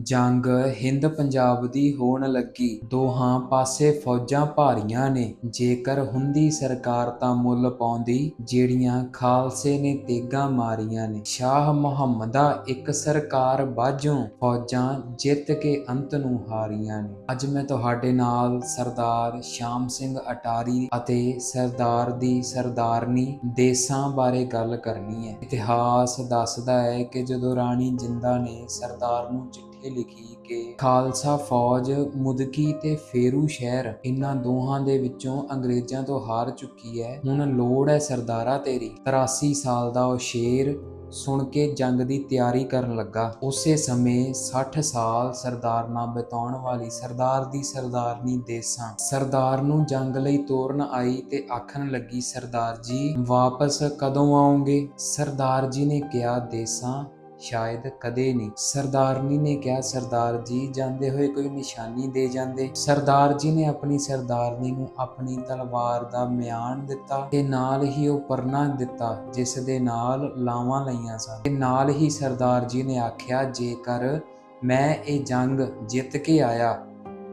ਜੰਗ ਹਿੰਦ ਪੰਜਾਬ ਦੀ ਹੋਣ ਲੱਗੀ। ਦੋਹਾਂ ਪਾਸੇ ਫੌਜਾਂ ਭਾਰੀਆਂ ਨੇ। ਜੇਕਰ ਹੁੰਦੀ ਸਰਕਾਰ ਤਾਂ ਮੁੱਲ ਪਾਉਂਦੀ, ਜਿਹੜੀਆਂ ਖਾਲਸੇ ਨੇ ਤੇਗਾਂ ਮਾਰੀਆਂ ਨੇ। ਸ਼ਾਹ ਮੁਹੰਮਦਾ ਇੱਕ ਸਰਕਾਰ ਬਾਝੋਂ ਫੌਜਾਂ ਜਿੱਤ ਕੇ ਅੰਤ ਨੂੰ ਹਾਰੀਆਂ ਨੇ। ਅੱਜ ਮੈਂ ਤੁਹਾਡੇ ਨਾਲ ਸਰਦਾਰ ਸ਼ਾਮ ਸਿੰਘ ਅਟਾਰੀ ਅਤੇ ਸਰਦਾਰ ਦੀ ਸਰਦਾਰਨੀ ਦੇਸਾਂ ਬਾਰੇ ਗੱਲ ਕਰਨੀ ਹੈ। ਇਤਿਹਾਸ ਦੱਸਦਾ ਹੈ ਕਿ ਜਦੋਂ ਰਾਣੀ ਜਿੰਦਾ ਨੇ ਸਰਦਾਰ ਨੂੰ ਚਿੱਠੀ ਲਿਖੀ ਕਿ ਖਾਲਸਾ ਫੌਜ ਮੁਦਕੀ ਤੇ ਫੇਰੂ ਸ਼ਹਿਰ ਇਹਨਾਂ ਦੋਹਾਂ ਦੇ ਵਿੱਚੋਂ ਅੰਗਰੇਜ਼ਾਂ ਤੋਂ ਹਾਰ ਚੁੱਕੀ ਹੈ। ਹੁਣ ਲੋੜ ਹੈ ਸਰਦਾਰਾ ਤੇਰੀ। 83 ਸਾਲ ਦਾ ਉਹ ਸ਼ੇਰ ਸੁਣ ਕੇ ਜੰਗ ਦੀ ਤਿਆਰੀ ਕਰਨ ਲੱਗਾ। ਉਸੇ ਸਮੇਂ 60 ਸਾਲ ਸਰਦਾਰ ਨਾਲ ਬਿਤਾਉਣ ਵਾਲੀ ਸਰਦਾਰ ਦੀ ਸਰਦਾਰਨੀ ਦੇਸਾਂ। ਸਰਦਾਰ ਨੂੰ ਜੰਗ ਲਈ ਤੋਰਨ ਆਈ ਤੇ ਆਖਣ ਲੱਗੀ, ਸਰਦਾਰ ਜੀ, ਵਾਪਸ ਕਦੋਂ ਆਉਂਗੇ ਸਰਦਾਰ ਜੀ ਨੇ ਕਿਹਾ, ਦੇਸਾਂ ਸ਼ਾਇਦ ਕਦੇ ਨਹੀਂ। ਸਰਦਾਰਨੀ ਨੇ ਕਿਹਾ, ਸਰਦਾਰ ਜੀ ਜਾਂਦੇ ਹੋਏ ਕੋਈ ਨਿਸ਼ਾਨੀ ਦੇ ਜਾਂਦੇ। ਸਰਦਾਰ ਜੀ ਨੇ ਆਪਣੀ ਸਰਦਾਰਨੀ ਨੂੰ ਆਪਣੀ ਤਲਵਾਰ ਦਾ ਮਿਆਨ ਦਿੱਤਾ ਤੇ ਨਾਲ ਹੀ ਉਹ ਪਰਨਾ ਦਿੱਤਾ, ਜਿਸ ਦੇ ਨਾਲ ਲਾਵਾਂ ਲਈਆਂ ਸਨ। ਤੇ ਨਾਲ ਹੀ ਸਰਦਾਰ ਜੀ ਨੇ ਆਖਿਆ, ਜੇਕਰ ਮੈਂ ਇਹ ਜੰਗ ਜਿੱਤ ਕੇ ਆਇਆ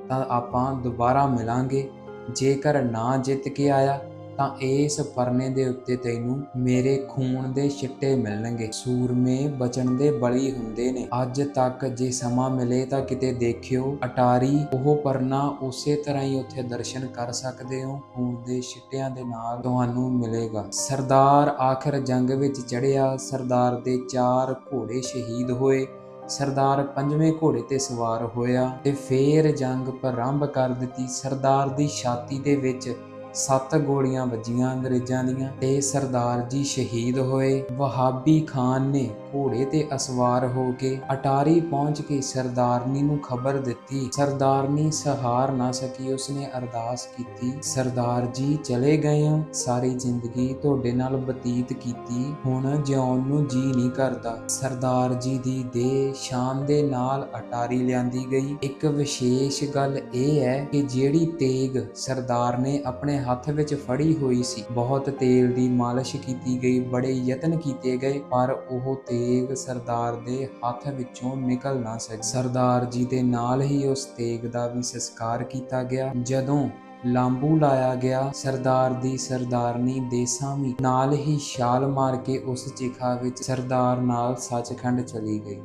ਤਾਂ ਆਪਾਂ ਦੁਬਾਰਾ ਮਿਲਾਂਗੇ। ਜੇਕਰ ਨਾ ਜਿੱਤ ਕੇ ਆਇਆ ਤਾਂ ਇਸ ਪਰਨੇ ਦੇ ਉੱਤੇ ਤੈਨੂੰ ਮੇਰੇ ਖੂਨ ਦੇ ਛਿੱਟੇ ਮਿਲਣਗੇ। ਸੂਰਮੇ ਬਚਣ ਦੇ ਬਲੀ ਹੁੰਦੇ ਨੇ। ਅੱਜ ਤੱਕ ਜੇ ਸਮਾਂ ਮਿਲੇ ਤਾਂ ਕਿਤੇ ਦੇਖਿਓ, ਅਟਾਰੀ ਉਹ ਪਰਨਾ ਉਸੇ ਤਰ੍ਹਾਂ ਹੀ ਉੱਥੇ ਦਰਸ਼ਨ ਕਰ ਸਕਦੇ ਹੋ। ਖੂਨ ਦੇ ਛਿੱਟਿਆਂ ਦੇ ਨਾਲ ਤੁਹਾਨੂੰ ਮਿਲੇਗਾ। ਸਰਦਾਰ ਆਖਰ ਜੰਗ ਵਿੱਚ ਚੜਿਆ ਸਰਦਾਰ ਦੇ ਚਾਰ ਘੋੜੇ ਸ਼ਹੀਦ ਹੋਏ। ਸਰਦਾਰ ਪੰਜਵੇਂ ਘੋੜੇ ਤੇ ਸਵਾਰ ਹੋਇਆ ਤੇ ਫੇਰ ਜੰਗ ਪ੍ਰਾਰੰਭ ਕਰ ਦਿੱਤੀ। ਸਰਦਾਰ ਦੀ ਛਾਤੀ ਦੇ ਵਿੱਚ ਸੱਤ ਗੋਲੀਆਂ ਵੱਜੀਆਂ ਅੰਗਰੇਜ਼ਾਂ ਦੀਆਂ ਤੇ ਸਰਦਾਰ ਜੀ ਸ਼ਹੀਦ ਹੋਏ। ਵਹਾਬੀ ਖਾਨ ਨੇ ਘੋੜੇ ਤੇ ਅਸਵਾਰ ਹੋ ਕੇ ਅਟਾਰੀ ਪਹੁੰਚ ਕੇ ਸਰਦਾਰਨੀ ਨੂੰ ਖਬਰ ਦਿੱਤੀ। ਸਰਦਾਰਨੀ ਸਹਾਰ ਨਾ ਸਕੀ, ਉਸਨੇ ਅਰਦਾਸ ਕੀਤੀ। ਸਰਦਾਰ ਜੀ ਚਲੇ ਗਏ। ਹੋ ਸਾਰੀ ਜ਼ਿੰਦਗੀ ਤੁਹਾਡੇ ਨਾਲ ਬਤੀਤ ਕੀਤੀ। ਹੁਣ ਜਿਉਣ ਨੂੰ ਜੀ ਨਹੀਂ ਕਰਦਾ। ਸਰਦਾਰ ਜੀ ਦੀ ਦੇਹ ਸ਼ਾਨ ਦੇ ਨਾਲ ਅਟਾਰੀ ਲਿਆਂਦੀ ਗਈ। ਇੱਕ ਵਿਸ਼ੇਸ਼ ਗੱਲ ਇਹ ਹੈ ਕਿ ਜਿਹੜੀ ਤੇਗ ਸਰਦਾਰ ਨੇ ਆਪਣੇ ਹੱਥ ਵਿੱਚ ਫੜੀ ਹੋਈ ਸੀ। ਬਹੁਤ ਤੇਲ ਦੀ ਮਾਲਿਸ਼ ਕੀਤੀ ਗਈ, ਬੜੇ ਯਤਨ ਕੀਤੇ ਗਏ, ਪਰ ਉਹ ਤੇਗ ਸਰਦਾਰ ਦੇ ਹੱਥ ਵਿੱਚੋਂ ਨਿਕਲ ਨਾ ਸਕੀ। ਸਰਦਾਰ ਜੀ ਦੇ ਨਾਲ ਹੀ ਉਸ ਤੇਗ ਦਾ ਵੀ ਸੰਸਕਾਰ ਕੀਤਾ ਗਿਆ। ਜਦੋਂ ਲਾਂਬੂ ਲਾਇਆ ਗਿਆ, ਸਰਦਾਰ ਦੀ ਸਰਦਾਰਨੀ ਦੇਸਾਂ ਵੀ ਨਾਲ ਹੀ ਛਾਲ ਮਾਰ ਕੇ ਉਸ ਚਿਖਾ ਵਿੱਚ ਸਰਦਾਰ ਨਾਲ ਸੱਚਖੰਡ ਚਲੀ ਗਈ।